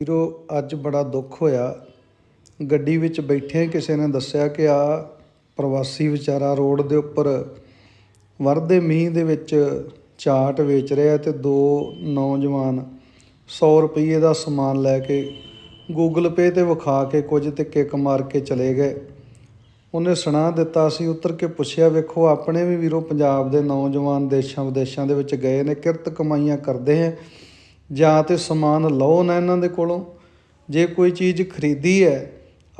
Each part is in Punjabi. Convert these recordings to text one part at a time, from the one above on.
ਵੀਰੋ, ਅੱਜ ਬੜਾ ਦੁੱਖ ਹੋਇਆ। ਗੱਡੀ ਵਿੱਚ ਬੈਠੇ ਕਿਸੇ ਨੇ ਦੱਸਿਆ ਕਿ ਆ ਪ੍ਰਵਾਸੀ ਵਿਚਾਰਾ ਰੋਡ ਦੇ ਉੱਪਰ ਵਰਦੇ ਮੀਂਹ ਦੇ ਵਿੱਚ ਚਾਟ ਵੇਚ ਰਿਹਾ ਤੇ ਦੋ ਨੌਜਵਾਨ 100 ਰੁਪਏ ਦਾ ਸਮਾਨ ਲੈ ਕੇ ਗੂਗਲ ਪੇ ਤੇ ਵਿਖਾ ਕੇ ਕੁਝ ਤੇ ਕਿੱਕ ਮਾਰ ਕੇ ਚਲੇ ਗਏ। ਉਹਨੇ ਸੁਣਾ ਦਿੱਤਾ ਸੀ, ਉਤਰ ਕੇ ਪੁੱਛਿਆ, ਵੇਖੋ, ਆਪਣੇ ਵੀ ਵੀਰੋ, ਪੰਜਾਬ ਦੇ ਨੌਜਵਾਨ ਦੇਸ਼ਾਂ ਵਿਦੇਸ਼ਾਂ ਦੇ ਵਿੱਚ ਗਏ ਨੇ, ਕਿਰਤ ਕਮਾਈਆਂ ਕਰਦੇ ਹੈ। ਜਾਂ ਤੇ ਸਮਾਨ ਲਓ ਨਾ ਇਹਨਾਂ ਦੇ ਕੋਲੋਂ। ਜੇ ਕੋਈ ਚੀਜ਼ ਖਰੀਦੀ ਹੈ,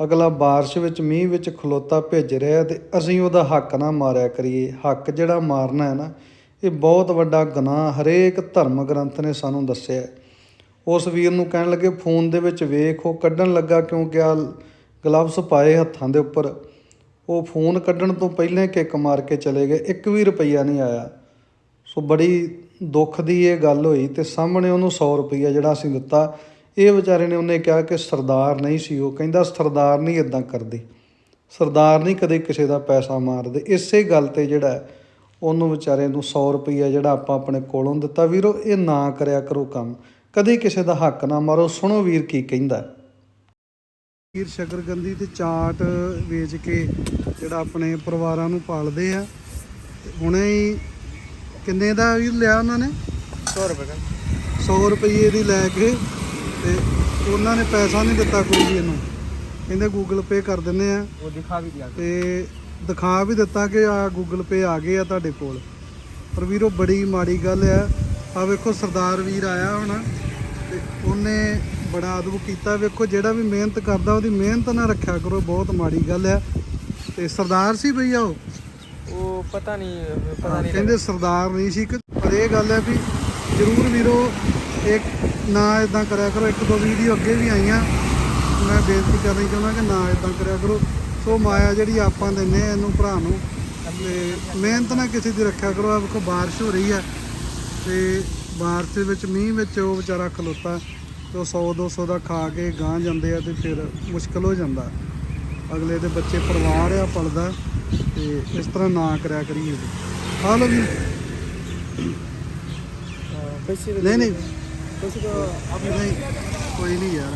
ਅਗਲਾ ਬਾਰਿਸ਼ ਵਿੱਚ ਮੀਂਹ ਵਿੱਚ ਖਲੋਤਾ ਭਿੱਜ ਰਿਹਾ ਤੇ ਅਸੀਂ ਉਹਦਾ ਹੱਕ ਨਾ ਮਾਰਿਆ ਕਰੀਏ। ਹੱਕ ਜਿਹੜਾ ਮਾਰਨਾ ਹੈ ਨਾ, ਇਹ ਬਹੁਤ ਵੱਡਾ ਗੁਨਾਹ ਹਰੇਕ ਧਰਮ ਗ੍ਰੰਥ ਨੇ ਸਾਨੂੰ ਦੱਸਿਆ ਉਸ ਵੀਰ ਨੂੰ ਕਹਿਣ ਲੱਗੇ, ਫੋਨ ਦੇ ਵਿੱਚ ਵੇਖ, ਉਹ ਕੱਢਣ ਲੱਗਾ ਕਿਉਂਕਿ ਆ ਗਲਵਸ ਪਾਏ ਹੱਥਾਂ ਦੇ ਉੱਪਰ? ਉਹ ਫੋਨ ਕੱਢਣ ਤੋਂ ਪਹਿਲਾਂ ਕਿੱਕ ਮਾਰ ਕੇ ਚਲੇ ਗਏ। ਇੱਕ ਵੀ ਰੁਪਈਆ ਨਹੀਂ ਆਇਆ। ਸੋ ਬੜੀ ਦੁੱਖ ਦੀ ਇਹ ਗੱਲ ਹੋਈ ਤੇ ਸਾਹਮਣੇ ਉਹਨੂੰ 100 ਰੁਪਈਆ ਜਿਹੜਾ ਅਸੀਂ ਦਿੱਤਾ, ਇਹ ਵਿਚਾਰੇ ਨੇ ਉਹਨੇ ਕਿਹਾ ਕਿ ਸਰਦਾਰ ਨਹੀਂ ਸੀ, ਉਹ ਕਹਿੰਦਾ ਸਰਦਾਰ ਨਹੀਂ ਇਦਾਂ ਕਰਦੇ। ਸਰਦਾਰ ਨਹੀਂ ਕਦੇ ਕਿਸੇ ਦਾ ਪੈਸਾ ਮਾਰਦੇ। ਇਸੇ ਗੱਲ ਤੇ ਜਿਹੜਾ ਉਹਨੂੰ ਵਿਚਾਰੇ ਨੂੰ 100 ਰੁਪਈਆ ਜਿਹੜਾ ਆਪਾਂ ਆਪਣੇ ਕੋਲੋਂ ਦਿੱਤਾ। ਵੀਰੋ, ਇਹ ਨਾ ਕਰਿਆ ਕਰੋ ਕੰਮ। ਕਦੇ ਕਿਸੇ ਦਾ ਹੱਕ ਨਾ ਮਾਰੋ। ਸੁਣੋ ਵੀਰ ਕੀ ਕਹਿੰਦਾ। ਵੀਰ ਸ਼ਕਰਗੰਦੀ ਤੇ ਚਾਟ ਵੇਚ ਕੇ ਜਿਹੜਾ ਆਪਣੇ ਪਰਿਵਾਰਾਂ ਨੂੰ ਪਾਲਦੇ ਆ, ਹੁਣੇ ਹੀ ਕਿੰਨੇ ਦਾ ਵੀ ਲਿਆ ਉਹਨਾਂ ਨੇ? 100 ਰੁਪਏ ਦਾ। 100 ਰੁਪਏ ਦੀ ਲੈ ਕੇ ਤੇ ਉਹਨਾਂ ਨੇ ਪੈਸਾ ਨਹੀਂ ਦਿੱਤਾ ਕੋਈ ਵੀ ਇਹਨੂੰ। ਕਹਿੰਦੇ ਗੂਗਲ ਪੇ ਕਰ ਦਿੰਨੇ ਆ। ਉਹ ਦਿਖਾ ਵੀ ਦਿਆ ਤੇ ਦਿਖਾ ਵੀ ਦਿੱਤਾ ਕਿ ਆ ਗੂਗਲ ਪੇ ਆ ਗਏ ਆ ਤੁਹਾਡੇ ਕੋਲ। ਪਰ ਵੀਰੋ ਬੜੀ ਮਾੜੀ ਗੱਲ ਆ। ਆ ਵੇਖੋ ਸਰਦਾਰ ਵੀਰ ਆਇਆ ਹੁਣ ਤੇ ਉਹਨੇ ਬੜਾ ਅਦਬ ਕੀਤਾ। ਵੇਖੋ ਜਿਹੜਾ ਵੀ ਮਿਹਨਤ ਕਰਦਾ ਉਹਦੀ ਮਿਹਨਤ ਨਾ ਰੱਖਿਆ ਕਰੋ। ਬਹੁਤ ਮਾੜੀ ਗੱਲ ਆ। ਤੇ ਸਰਦਾਰ ਸੀ ਭਈਆ ਉਹ? ਉਹ ਪਤਾ ਨਹੀਂ ਪਤਾ ਨਹੀਂ ਕਹਿੰਦੇ ਸਰਦਾਰ ਨਹੀਂ ਸੀ ਕਿ ਪਰ ਇਹ ਗੱਲ ਹੈ ਵੀ ਜ਼ਰੂਰ ਵੀਰੋ ਇੱਕ ਨਾ ਇਦਾਂ ਕਰਿਆ ਕਰੋ ਇੱਕ ਦੋ ਵੀਡੀਓ ਅੱਗੇ ਵੀ ਆਈਆਂ। ਮੈਂ ਬੇਨਤੀ ਕਰਨੀ ਚਾਹੁੰਦਾ ਕਿ ਨਾ ਇਦਾਂ ਕਰਿਆ ਕਰੋ। ਸੋ ਮਾਇਆ ਜਿਹੜੀ ਆਪਾਂ ਦਿੰਨੇ ਆ ਇਹਨੂੰ ਭਰਾ ਨੂੰ ਤੇ ਮਿਹਨਤ ਨਾਲ ਕਿਸੇ ਦੀ ਰੱਖਿਆ ਕਰੋ। ਆ ਵੇਖੋ بارش ਹੋ ਰਹੀ ਹੈ ਤੇ بارش ਦੇ ਵਿੱਚ ਮੀਂਹ ਵਿੱਚ ਉਹ ਵਿਚਾਰਾ ਖਲੋਤਾ ਤੇ 100 200 ਦਾ ਖਾ ਕੇ ਗਾਂ ਜਾਂਦੇ ਆ ਤੇ ਫਿਰ ਮੁਸ਼ਕਲ ਹੋ ਜਾਂਦਾ। ਅਗਲੇ ਦੇ ਬੱਚੇ ਪਰਿਵਾਰ ਆ ਪਲਦਾ ਤੇ ਇਸ ਤਰ੍ਹਾਂ ਨਾ ਕਰਿਆ ਕਰੀਏ। ਆ ਲੋ ਜੀ। ਨਹੀਂ ਨਹੀਂ ਕੋਈ ਨਹੀਂ ਯਾਰ।